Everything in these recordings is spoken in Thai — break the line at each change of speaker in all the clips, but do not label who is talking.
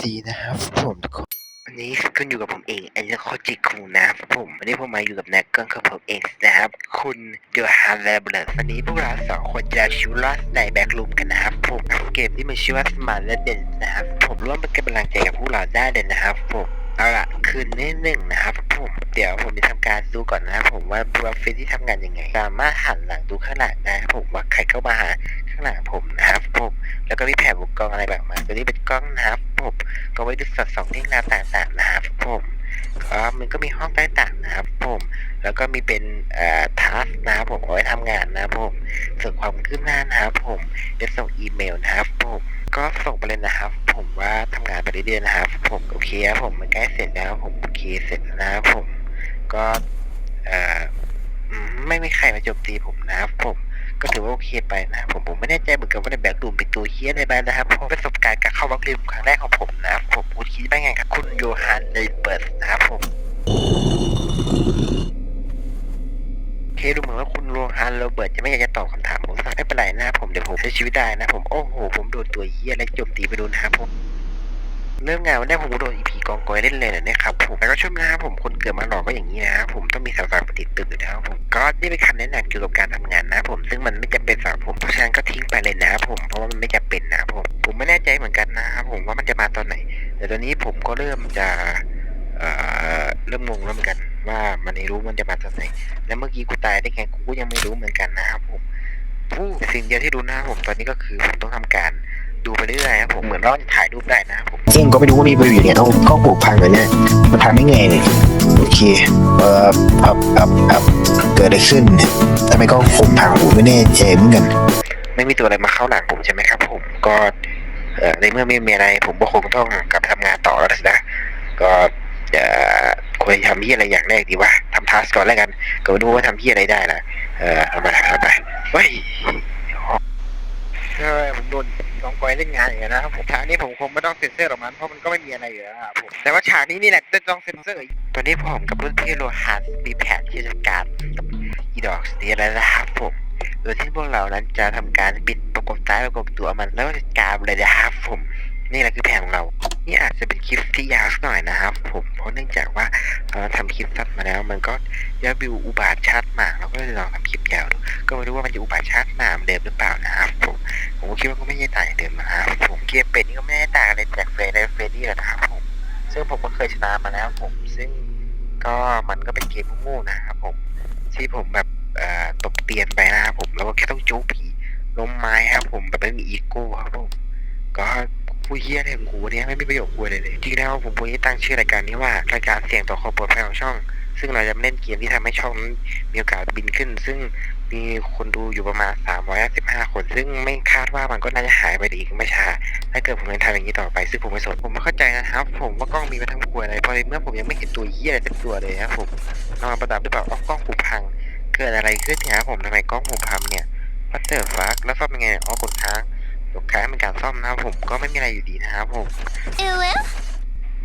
สีนะครับผมทุกคนวันนี้คุณอยู่กับผมเองไอ้เรื่องโคจิคุนะครับผมวันนี้ผมมาอยู่กับนักเกิล้องของผมเองนะครับ คุณโยฮันเลเบลตวันนี้พวกเราสองคนจะชิวลอสในแบ็กลูมกันนะครับผมเกมที่มันชื่อว่าสมาร์ทเด่นนะครับผมร่วมเป็นกำลังใจกับพวกเราได้เลยนะครับผมเอาล่ะคืนนี้หนึ่งนะครับผมเดี๋ยวผมจะทำการดูก่อนนะครับผมว่าบรอฟฟิที่ทำงานยังไง สามารถหันหลังดูข้างหลังนะครับผมว่าใครเข้ามาหา หลังผมนะครับผม แล้วก็มีแผ่นบุกกล้องอะไรแบบมาตัวนี้เป็นกล้องนะครับผมก็ไว้ดูสอดส่องเรื่องราวต่างๆนะครับผมก็มันก็มีห้องใต้ต่างนะครับผม แล้วก็มีเป็นเอ่อทัสนะครับผมเอาไว้ทำงานนะครับผมส่วนความคืบหน้านะครับผมจะส่งอีเมลนะครับผมก็ส่งไปเลยนะครับ ผมว่าทำงานไปเรื่อยๆนะครับ ผมโอเคครับผมมันใกล้เสร็จแล้วผมโอเคเสร็จแล้วนะครับผมก็เอ่อไม่มีใครมาโจมตีผมนะครับผม ก็ถือว่าโอเคไปนะครับผมผมไม่แน่ใจเหมือนกันว่าในแบ็กดูมเป็นตัวเฮี้ยอะไรบ้างนะครับเพราะประสบการณ์การเข้าวัคซีนครั้งแรกของผมนะครับผมคุณคิดว่าไงครับคุณโยฮันเลเบิร์สนะครับผมเคดูเหมือนว่าคุณโยฮันโรเบิร์ตจะไม่อยากจะตอบคำถามผมสักไม่เป็นไรนะครับผมเดี๋ยวผมใช้ชีวิตได้นะผมโอ้โหผมโดนตัวเฮี้ยอะไรโจมตีไปโดูนะครับผม เริ่มงานวันแรกผมก็โดนอีพีกองกอยเล่นเลยนะครับผมแล้วก็ช่วงนะครับผมคนเกิดมาหลอกก็อย่างนี้นะครับผมต้องมีสาวๆปฏิดตึกนะครับผมก็นี่เป็นคำแนะนำเกี่ยวกับการทำงานนะผมซึ่งมันไม่จำเป็นสำหรับผมเพราะฉะนั้นก็ทิ้งไปเลยนะครับผมเพราะว่ามันไม่จำเป็นนะครับผมผมไม่แน่ใจเหมือนกันนะครับผมว่ามันจะมาตอนไหน แต่ตอนนี้ผมก็เริ่มจะเริ่มงงแล้วเหมือนกัน ว่ามันไม่รู้มันจะมาตอนไหน แล้วเมื่อกี้กูตายได้ไงกูก็ยังไม่รู้เหมือนกันนะครับผมผู้สิ่งเดียวที่รู้นะครับผมตอนนี้ก็คือผมต้องทำการ ดูไปเรื่อยๆครับผมเหมือนเราจะถ่ายรูปได้นะครับผม
ซึ่งก็ไม่รู้ว่ามีประโยชน์ยังไงเอากล้องปลูกพังเลยเนี่ยมันพังได้ไงเนี่ยโอเคเอ่ออับอับอับเกิดอะไรขึ้นเนี่ยทำไมกล้องผมพังผมไม่แน่ใจเหมือนกัน
ไม่มีตัวอะไรมาเข้าหลังผมใช่ไหมครับ ผมก็เอ่อในเมื่อไม่มีอะไร ผมก็คงต้องกลับไปทำงานต่อแล้วสินะก็เอ่อควรจะทำที่อะไรอย่างแรกดีวะทำทัสก่อนแล้วกัน ก็ไม่รู้ว่าทำที่อะไรได้ละเออทำไปทำไปเฮ้ย ใช่ผมโดนกองกอยเล่นงานอย่างนี้ยนะครับผมฉากนี้ผมคงไม่ต้องเซ็นเซอร์หรอกมันเพราะมันก็ไม่มีอะไรอยู่แล้วครับผมแต่ว่าฉากนี้นี่แหละจะต้องเซ็นเซอร์ตอนนี้ผมกับรุ่นพี่โลหัสมีแผนที่จะการกับอีดอกสตีแล้วนะครับผมโดยที่พวกเรานั้นจะทำการปิดประกบซ้ายประกบตัวมันแล้วก็จัดการเลยนะครับผมนี่แหละคือแผนของเรา นี่อาจจะเป็นคลิปที่ยาวสักหน่อยนะครับผม เนื่องจากว่าเราทำคลิปสั้นมาแล้ว มันก็ยอดวิวอุบาทชาติหมากเราก็เลยลองทำคลิปยาวดูก็ไม่รู้ว่ามันจะอุบาทชาติหมากเหมือนเดิมหรือเปล่านะครับผมผมคิดว่าก็ไม่ใช่ต่างจากเดิมนะครับผมเกมเป็ดนี่ก็ไม่ได้ต่างอะไรจากเฟรนและเฟรดี้แล้วนะครับผมซึ่งผมก็เคยชนะมาแล้วผมซึ่งก็มันก็เป็นเกมโง่ๆนะครับผมที่ผมแบบตบเตียนไปนะครับผมแล้วก็แค่ต้องจู้ผีล้มไม้ครับผมแบบไม่มีอีโก้ครับผมก็ ผู้เฮี้ยอะไรของกูเนี่ยไม่มีประโยชน์กูเลยเลยจริงๆแล้วผมควรจะตั้งชื่อรายการนี้ว่ารายการเสี่ยงต่อความปลอดภัยของช่อง ซึ่งเราจะเล่นเกมที่ทำให้ช่องนั้นมีโอกาสบินขึ้น ซึ่งมีคนดูอยู่ประมาณ315คน ซึ่งไม่คาดว่ามันก็น่าจะหายไปอีกไม่ช้า ถ้าเกิดผมยังทำอย่างนี้ต่อไป ซึ่งผมไม่สน ผมไม่เข้าใจนะครับ ผมว่ากล้องมีมาทำครัวอะไร เพราะในเมื่อผมยังไม่เห็นตัวเฮี้ยอะไรสักตัวเลยนะครับผมเอามาประดับหรือเปล่าอ๋อกล้องผูพัง เกิดอะไรขึ้นเนี่ยครับผมทำไมกล้องผมพังเนี่ยพัตเตอร์ฟักแล้วซ่อมยังไงอ๋อกดค้าง กดค้างเป็นการซ่อมนะครับผมก็ไม่มีอะไรอยู่ดีนะครับผม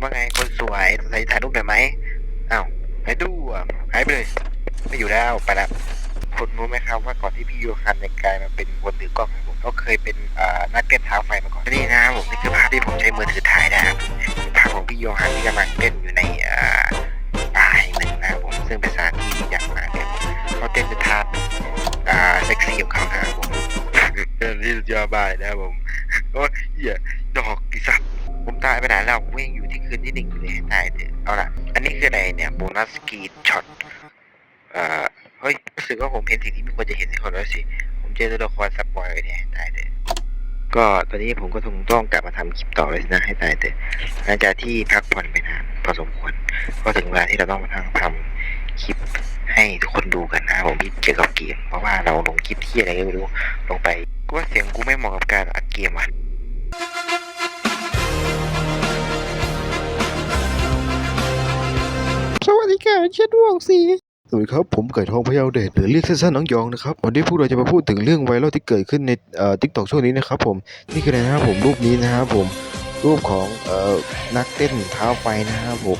ว่าไงคนสวยใส่ถ่ายรูปหน่อยไหมอ้าวหายดูอะหายไปเลย ไม่อยู่แล้วไปละคุณรู้ไหมครับว่าก่อนที่พี่โยฮันในกลายมาเป็นคนถือกล้องให้ผมก็เคยเป็นอ่านักเต้นเท้าไฟมาก่อนนี่นะครับผมนี่คือภาพที่ผมใช้มือถือถ่ายนะครับภาพของพี่โยฮันที่กำลังเต้นอยู่ายนะครับผมโอ้ยเหี้ยดอกอีสัตว์ผมตายไปไหนแล้วผมยังอยู่ที่คืนที่หนึ่งอยู่เลยให้ตายเถอะเอาละอันนี้คืออะไรเนี่ยโบนัสกีช็อตเอ่อเฮ้ยรู้สึกว่าผมเห็นสิ่งที่ไม่ควรจะเห็นในคนแล้วสิผมเจอตัวละครสปอยล์ไว้เนี่ยให้ตายเถอะก็ตอนนี้ผมก็คงต้องกลับมาทำคลิปต่อเลยนะให้ตายเถอะหลังจากที่พักผ่อนไปนานพอสมควรก็ถึงเวลาที่เราต้องมาทำทำคลิปให้ทุกคนดูกันนะผมที่เกี่ยวกับเกมเพราะว่าเราลงคลิปที่อะไรก็ไม่รู้ลงไป กูว่าเสียงกูไม่เหมาะกับการอัดเกมอะ
สวัสดีค่ะเชดวงสีสวัสดีครับ ผมไก่ทองพยาวเดชหรือเรียกสั้นๆน้องยองนะครับ วันนี้พวกเราจะมาพูดถึงเรื่องไวรัลที่เกิดขึ้นในเอ่อทิกตอกช่วงนี้นะครับผม นี่คืออะไรนะครับผมรูปนี้นะครับผม รูปของเอ่อนักเต้นเท้าไฟนะครับผม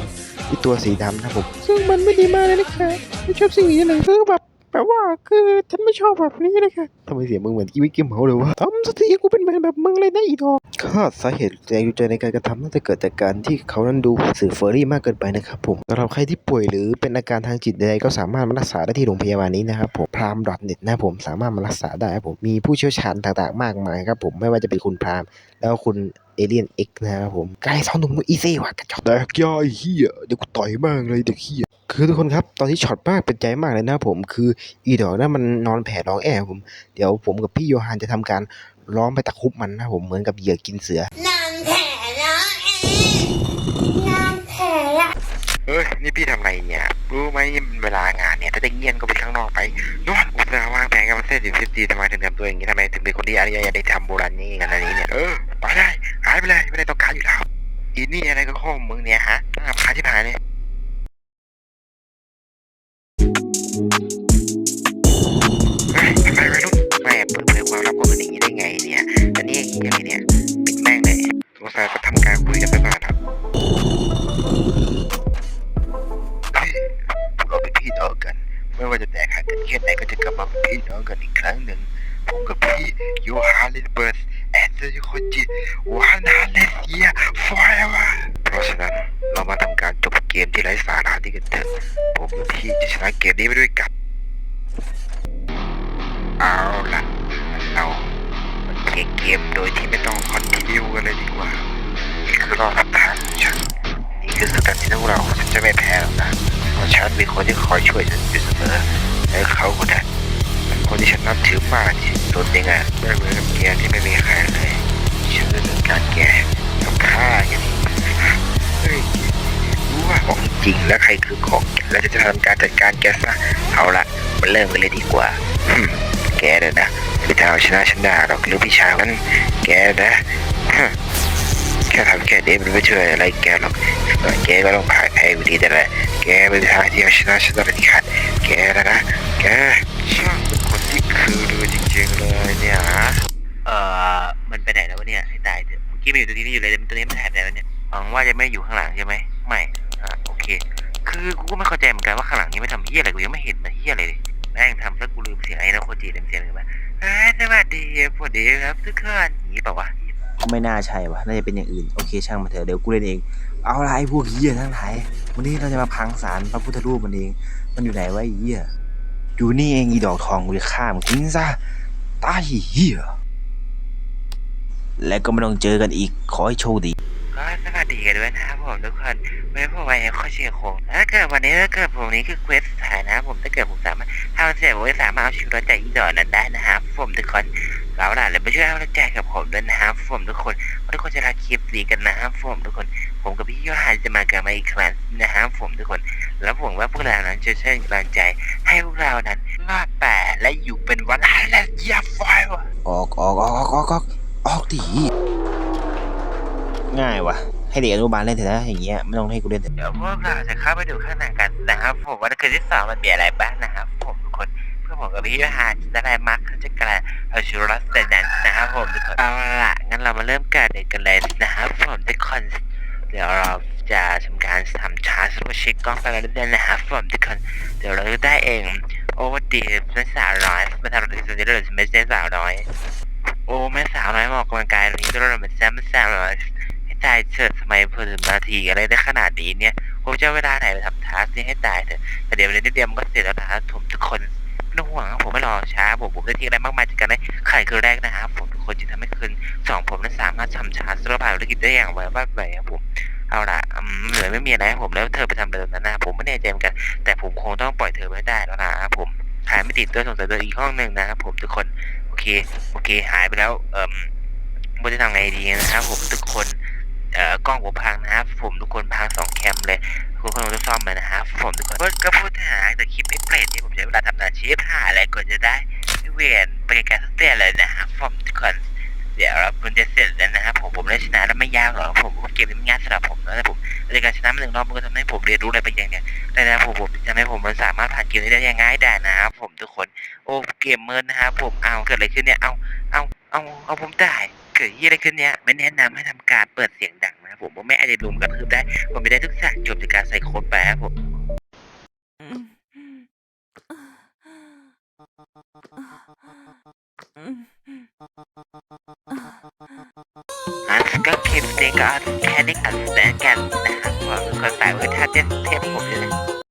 ที่ตัวสีดำนะครับผม ซึ่งมันไม่ดีมากเลยนะครับไม่ชอบสิ่งนี้เลยคือแบบ แบบว่าคือฉันไม่ชอบแบบนี้เลยค่ะทำไมเสียงมึงเหมือนกีวิกกี้เมาเลยวะทำสักทีกูเป็นแมนแบบมึงเลยนะอีดอกคาสาเหตุแรงจูงใจในการกระทำน่าจะเกิดจากการที่เขานั้นดูสื่อเฟอร์รี่มากเกินไปนะครับผมสำหรับใครที่ป่วยหรือเป็นอาการทางจิตใดๆก็สามารถมารักษาได้ที่โรงพยาบาลนี้นะครับผมพรามดอทเน็ตนะผมสามารถมารักษาได้ครับผมมีผู้เชี่ยวชาญต่างๆ มากมายครับผมไม่ว่าจะเป็นคุณพรามแล้วคุณ เอเลียนเอ็กนะครับผมกายสอนหนุ่มอีซี่ว่ะกระจอกแตกย่าไอ้เฮียเดี๋ยวกูต่อยมากเลยเด็กเฮียคือทุกคนครับตอนที่ช็อตมากเป็นใจมากเลยนะผม คืออีดอกนั้นมันนอนแผ่ร้องแอบผม เดี๋ยวผมกับพี่โยฮันจะทำการล้อมไปตะครุบมันนะผมเหมือนกับเหยื่อกินเสือ
นางแผลนะเองนางแผลอะ
เฮ้ยนี่พี่ทำอะไรเนี่ยรู้ไหมนี่มันเวลางานเนี่ยถ้าจะเงียนก็ไปข้างนอกไปนู่นอุตส่าห์วางแผนกันมาเสร็จสิบสิบปีทำไมถึงทำตัวอย่างนี้ทำไมถึงเป็นคนที่อะไรอย่าได้ทำโบราณนี่กันอะไรนี้เนี่ยเออไปได้ หายไปเลยไม่ได้ต้องการอยู่แล้วอีนี่อะไรก็ข้อมึงเนี่ยฮะน่ารำคาที่ผ่านเนี่ยเฮ้ยทำไมวัยรุ่นแม่เปิดเผยความลับของคนอย่างนี้ได้ไงเนี่ยอันนี้อย่างนี้ยังไงเนี่ยปิดแม่งเลยสงสัยก็ทำการคุยกันไปก่อนครับพี่เราเป็นพี่น้องกัน ไม่ว่าจะแตกหักกันแค่ไหนก็จะกลับมาเป็นพี่น้องกันอีกครั้งหนึ่งผมกับพี่โยฮาลินเบิร์ส แอนเซอร์โคจิวานาเลเยียฟอร์เอเวอร์เพราะฉะนั้นเรามาทำการจบเกมที่ไร้สาระนี้กันเถอะผมพี่จะชนะเกมนี้ไปด้วยกันเอาล่ะเราเลียร์เกมโดยที่ไม่ต้องคอนติเนียกันเลยดีกว่านี่คือรอบสุดท้ายของฉันนี่คือสุดท้ายที่พวกเราฉันจะไม่แพ้หรอกนะเพราะฉันมีคนที่คอยช่วยฉันอยู่เสมอและเขาคนนั้นคนที่ฉันนับถือมากที่สุดในงานไม่เหมือนกับแกที่ไม่มีใครเลย ฉันจะจัดการแกทำฆ่าอย่างนี้เฮ้ยรู้ว่าของจริงและใครคือของจริงและจะทำการจัดการแกซะเอาละมาเริ่มกันเลยดีกว่าแกเนี่ยนะไม่ทางเอาชนะฉันได้หรอกหรือพี่ชายมันแกนะฮะแค่ทำแค่นี้มันไม่ช่วยอะไรแกหรอกแกก็ต้องผ่านแพ้อยู่ดีแต่ละแกไม่มีทางที่จะชนะฉันได้เป็นขาดแกนะนะแกช่างเป็นคนที่คือดูจริงๆเลยเนี่ย เอ่อ มันไปไหนแล้ววะเนี่ย ให้ตายเถอะเมื่อกี้มันอยู่ตรงนี้อยู่เลยต่ตัวนี้มันหายไปไหนแล้วเนี่ยหวังว่าจะไม่อยู่ข้างหลังใช่ไหมไม่อ่าโอเค คือกูก็ไม่เข้าใจเหมือนกันว่าข้างหลังนี้ไม่ทำเฮี้ยอะไรกูยังไม่เห็นมันเฮี้ยอะไรเลยแม่งทำซะกูลืมเสียงไอ้นะโคจิลืมเสียงเลยมั้ยเฮ้สวัสดีสวัสดีครับทุกคนอย่างนี้เปล่าวะ
ไม่น่าใช่วะน่าจะเป็นอย่างอื่น โอเคช่างมันเถอะเดี๋ยวกูเล่นเอง เอาละไอ้พวกเหี้ยทั้งหลาย วันนี้เราจะมาพังสารพระพุทธรูปมันเอง มันอยู่ไหนวะไอ้เหี้ยอยู่นี่เองอีดอกทองกูจะฆ่ามึงทิ้งซะตายเหี้ย และก็ไม่ต้องเจอกันอีกขอให้โชคดี
ก็สวัสดีกันด้วยนะครับผมทุกคนเว็บผมไว้ข้อเชียร์โคงถ้าเกิดวันนี้ถ้าเกิดผมนี้คือเควสสุดท้ายนะครับผมถ้าเกิดผมสามารถทำเสร็จผมก็สามารถเอาชีวิตรอดจากอีดอนนั้นได้นะครับผมทุกคนเราล่ะเลยมาช่วยเอาใจกับผมด้วยนะครับผมทุกคนว่าทุกคนจะรักคลิปนี้กันนะครับผมทุกคน ผมกับพี่ยอดจะมากันมาอีกครั้งนะครับผมทุกคน แล้วผมว่าพวกเรานั้นจะช่วยกำลังใจ ให้พวกเรานั้นรอดแต่และอยู่เป็นวันและเยียบไฟวะ
ออกออกออกออกออก ออกออกดิง่ายวะให้เด็กอนุบาลเล่นเถอะนะอย่างเงี้ยไม่ต้องให้กูเล่นเถอะ
เดี๋ยวพวกเราจะเข้าไปดูข้างในกันนะครับ ผมว่าคืนที่สองมันมีอะไรบ้างนะครับ ผมทุกคนเพื่อผมกับพี่ฮานจะได้มักเขาจะกลายเอาชูรัสเซนันนะครับผมทุกคนเอาล่ะงั้นเรามาเริ่มการเด็กกันเลยนะครับผมทุกคนเดี๋ยวเราจะทำการทำชาร์จแล้วก็เช็คกล้องไปกันเรื่อยๆนะครับผมทุกคนเดี๋ยวเราจะได้เองโอเวอร์ดีไม่สาวน้อยมาทำอะไรส่วนใหญ่เราจะไม่ใช่สาวน้อย โอ้แม่สาวน้อยหมาอกกำลังกายนี้ก็เราเป็นแซมสาวน้อยให้ตายเถอะทำไมเพิ่มนาทีอะไรได้ขนาดนี้เนี่ยผมจะเวลาไหนไปทำทาสนี่ให้ตายเถอะแต่เดี๋ยวนิดเดียวมันก็เสร็จแล้วนะครับผมทุกคนไม่ต้องห่วงครับผมไม่รอช้าผมผมได้ที่อะไรมากมายจากการได้ไข่คือแรกนะครับผมทุกคนจะทำให้คืนสองผมนั้นสามารถทำชาร์จสระบายธุรกิจได้อย่างไวมากเลยครับผมเอาละอืมเหลือไม่มีอะไรผมแล้วเธอไปทำเดิมนั้นนะผมไม่แน่ใจเหมือนกัน แต่ผมคงต้องปล่อยเธอไม่ได้แล้วนะครับผมหายไม่ติดตัวสงสัยตัวอีกห้องหนึ่งนะครับผมทุกคน เค โอเค หายไปแล้ว เอ่มไม่ได้ทำไงดีนะครับ ผมทุกคน เอ่อกล้องผมพังนะครับ ผมทุกคนพังสองแคมเลยทุกคนต้องซ่อมเลยนะครับ ผมทุกคนก็พูดหาแต่คลิปไม่เปรตที่ผมใช้เวลาทำนานชีพหาอะไรก่อนจะได้เวียนไปไการสเตี้ยเลยนะครับ ผมทุกคน เดี๋ยวเรามันจะเสร็จแล้วนะครับผมผมได้ชนะแล้วไม่ยากหรอกผมเกมนี้ไม่ยากสำหรับผมนะแต่ผมในการชนะมาหนึ่งรอบมันก็ทำให้ผมเรียนรู้อะไรไปอย่างเนี้ยแต่นะผมผมทำให้ผมมันสามารถผ่านเกมนี้ได้อย่างง่ายดายนะครับผมทุกคนโอ้เกมเมอร์นะครับผมเอาเกิดอะไรขึ้นเนี่ยเอาเอาเอาเอาผมตายเกิดยี่อะไรขึ้นเนี่ยไม่แนะนำให้ทำการเปิดเสียงดังนะครับผมว่าไม่อาจจะรุมกระทืบได้ผมไม่ได้ทุกอย่งจบจากการใส่โค้ดไปครับผม ได้การแสงกันนะครับผมคนสายเวทท่าเต้นเทพผมเลย